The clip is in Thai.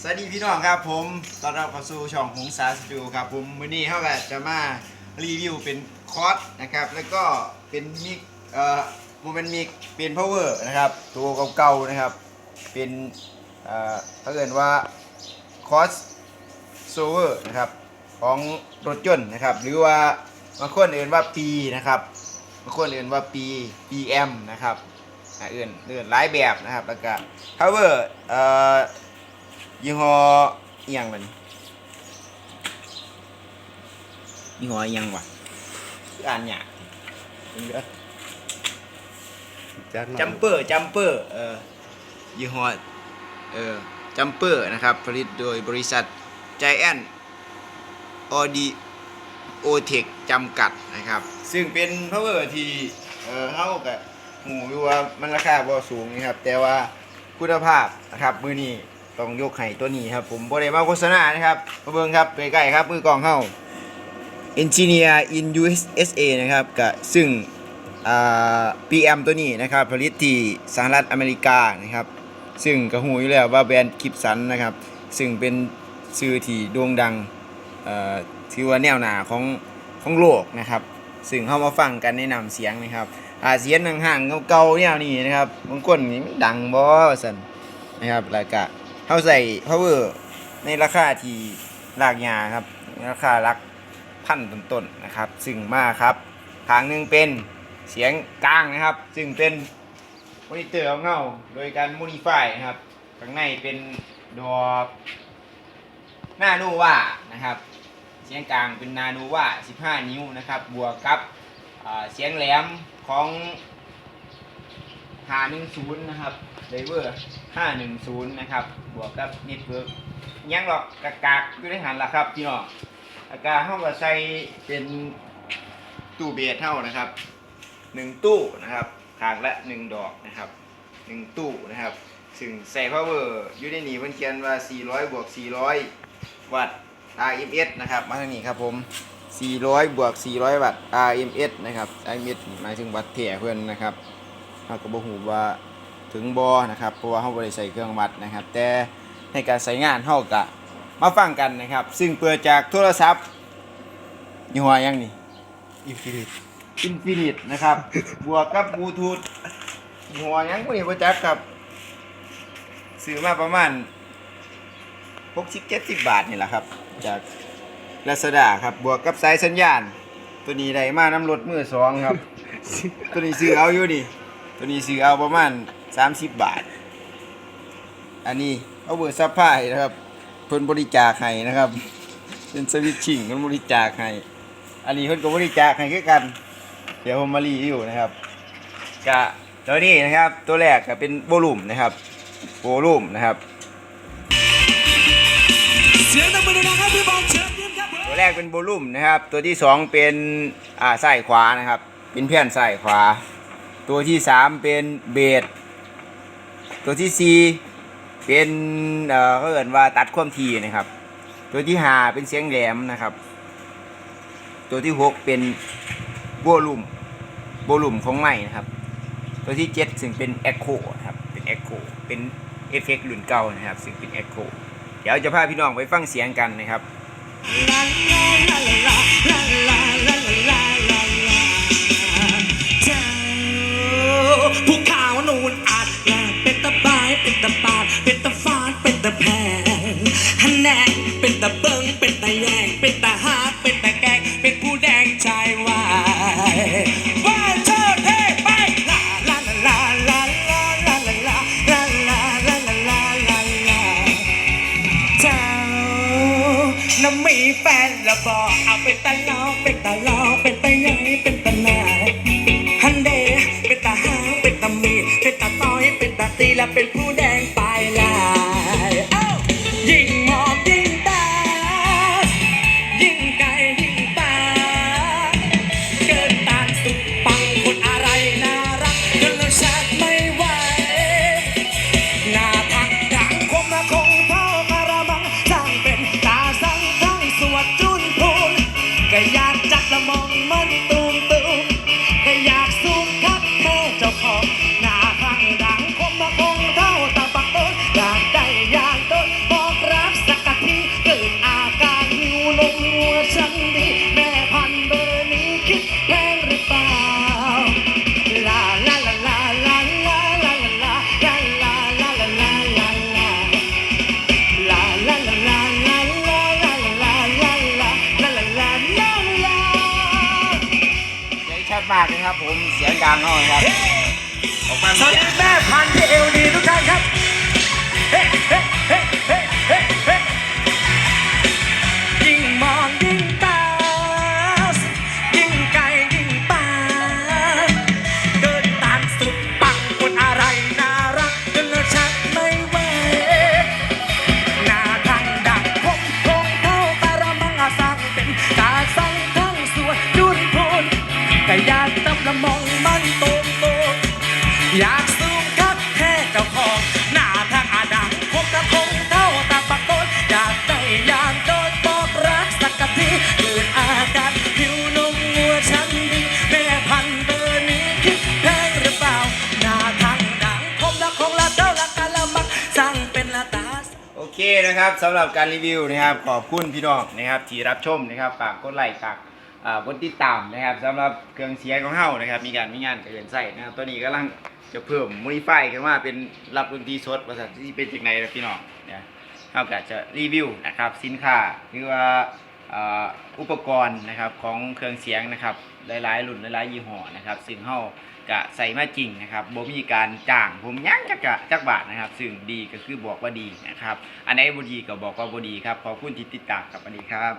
สวัสดีพี่น้องครับผมตอนรับเข้าสู่ช่องหงสาสตูดิโอครับผมมื้อนี้เขาก็จะมารีวิวเป็นคอร์สนะครับ แล้วก็เป็นมิกเอ่อโมเป็นมิกเป็นพาวเวอร์นะครับตัวเก่าๆนะครับ เป็นเอ่อเขาเรียกว่าคอร์สโซเวอร์นะครับของรถยนต์นะครับ หรือว่าบางคนเอ่นว่าปีนะครับบางคนเอ่นว่าปี PM นะครับอ่าเอื่นเอื่นหลายแบบนะครับแล้วก็ power เอ่อ ยี่ห้ออิหยังมันยี่ห้ออิหยังวะคืออ่านยากเด้อจัดหน่อยจัมเปอร์จัมเปอร์เอ่อยี่ห้อเอ่อจัมเปอร์นะครับ ผลิตโดยบริษัท Giant Audio Tech จำกัดนะครับ ซึ่งเป็น power ที่เอ่อเฮากับหูอยู่ว่ามันราคาบ่สูงนะครับ แต่ว่าคุณภาพนะครับ มือนี้ ต้องยกให้ตัวนี้ครับ ผมบ่ได้มาโฆษณานะครับมาเบิ่งครับใกล้ๆครับมือกลองเฮา Engineer in USA นะครับก็ซึ่งอ่า PM ตัวนี้นะครับ ผลิตที่สหรัฐอเมริกานะครับ ซึ่งกระหูอยู่แล้วว่าแบรนด์คลิปสันนะครับ ซึ่งเป็นชื่อที่โด่งดังเอ่อถือว่าแนวหน้าของของโลกนะครับ ซึ่งเข้ามาฟังกันในะนำเสียงนะครับอาเสียงห่างๆเก่าๆแนวนี้นะครับบางคนนี่ดังบ่สันนะครับแล้วก็ เขาใส่ power ในราคาที่รากยาครับ ราคาลักพันต้นๆนะครับ ซึ่งมากครับ ทางหนึ่งเป็นเสียงกลางนะครับ ซึ่งเป็นมอนิเตอร์ของเราโดยการมูนิฟายนะครับข้างในเป็นดอกหน้าโนวานะครับ เสียงกลางเป็นนาโนวา15 นิ้วนะครับ บวกกับเสียงแหลมของ 510นะครับไดเวอร์510นะครับ บวกกับนิดเวิร์กยังหรอกกากากอยู่ในหันละครับพี่น้องอากาศเข้ามาใส่เป็นตู้เบสเท่านะครับหนึ่งตู้นะครับขางละหนึ่งดอกนะครับหนึ่งตู้นะครับ ซึ่งใส่ power อร์ยู่ในนี้เพิ่นเขียนว่า 400บวก400 วัตต์ RMS นะครับมาทางนี้ครับผม 400บวก400 วัตต์ RMS นะครับ RMS หมายถึงวัตต์แถ่เพิ่นนะครับ เราก็บ่ฮู้ว่าถึงบ่นะครับเพราะว่าเฮาบ่ได้ใส่เครื่องวัดนะครับ แต่ในการใช้งานเฮาก็มาฟังกันนะครับ ซึ่งเปิดจากโทรศัพท์ยี่ห้อหยังนี่อินฟินิตอินฟินิตนะครับ บวกกับบลูทูธหัวหยังพวกนี้ประจักครับซื้อมาประมาณ60 70บาทนี่แหละครับ จากลาซาด้าครับ บวกกับสายสัญญาณ ตัวนี้ได้มาน้ำรถมือสองครับ ตัวนี้ซื้อเอาอยู่นี่ ตัวนี้ซื้อเอาประมาณ 30 บาท อันนี้เอาเบอร์ซัพพลายนะครับ เพิ่นบริจาคให้นะครับ เป็นสวิตชิ่งเพิ่นบริจาคให้อันนี้เพิ่นก็บริจาคให้คือกัน เดี๋ยวผมมารีวิวนะครับกะตัวนี้นะครับ ตัวแรกก็เป็นโวลูมนะครับโวลูมนะครับเสียงตะมือนะครับพี่บอลเชิญยิ้มครับตัวแรกเป็นโวลูมนะครับ ตัวที่สองเป็นอ่าซ้ขวานะครับ เป็นเพี้ยนซ้ขวา ตัวที่สามเป็นเบสตัวที่สี่เป็นเอ่อเขาเรียกว่าตัดความถี่นะครับ ตัวที่ห้าเป็นเสียงแหลมนะครับ ตัวที่หกเป็นโวลูมโวลูมของไม้นะครับ ตัวที่เจ็ดซึ่งเป็นเอ็กโคนะครับเป็นเอ็กโคเป็นเอฟเฟกต์รุ่นเก่านะครับ ซึ่งเป็นเอ็กโคเดี๋ยวจะพาพี่น้องไปฟังเสียงกันนะครับลาลาลาล แฟนแล้วบอกเอาเป็นตาลองเป็นตาลองเป็นตาใหญ่เป็นตาหนาฮันเดเป็นตาหางเป็นตามีเป็นตาต้อยเป็นตาตีและเป็นผู้แดงากนะครับ ผมเสียงดังหน่อยครับออกมาสวัสดีแม่พันธุ์ที่เอวดีทุกท่านครับเฮ้เฮ้ อยากสูงคักแค่เจ้าของ หน้าทางอาดังคงกระคงเท่าตาปากโกนอยากได้อยากโดนบอกรักสักกะทีเกิดอาการผิวนมงัวฉันดีแม่พันเบอร์นี้คิดแพงหรือเปล่า หน้าทางดังคงละคงละเท่าละกันละมักสั่งเป็นละตา โอเคนะครับสำหรับการรีวิวนะครับขอบคุณพี่น้องนะครับที่รับชมนะครับฝากกดไลค์ฝากอ่ากดติดตามนะครับสำหรับเครื่องเสียงของเฮานะครับ มีการมีงานเกินใส่นะครับตัวนี้กำลัง จะเพิ่มมูนิฟายขึ้นมาเป็นรับดนตรีสดภาษาที่เป็นจากไหนนะพี่น้องเนี่ยเฮาก็จะรีวิวนะครับสินค้าหรือว่าอุปกรณ์นะครับของเครื่องเสียงนะครับหลายๆรุ่นหลายๆยี่ห้อนะครับ ซึ่งเฮากะใส่มาจริงนะครับบ่มีการจ้างผมยั้งจักกะจักบาทนะครับ ซึ่งดีก็คือบอกว่าดีนะครับ อันไหนบ่ดีก็บอกว่าบ่ดีครับขอบคุณที่ติดตามครับอันนี้ครับ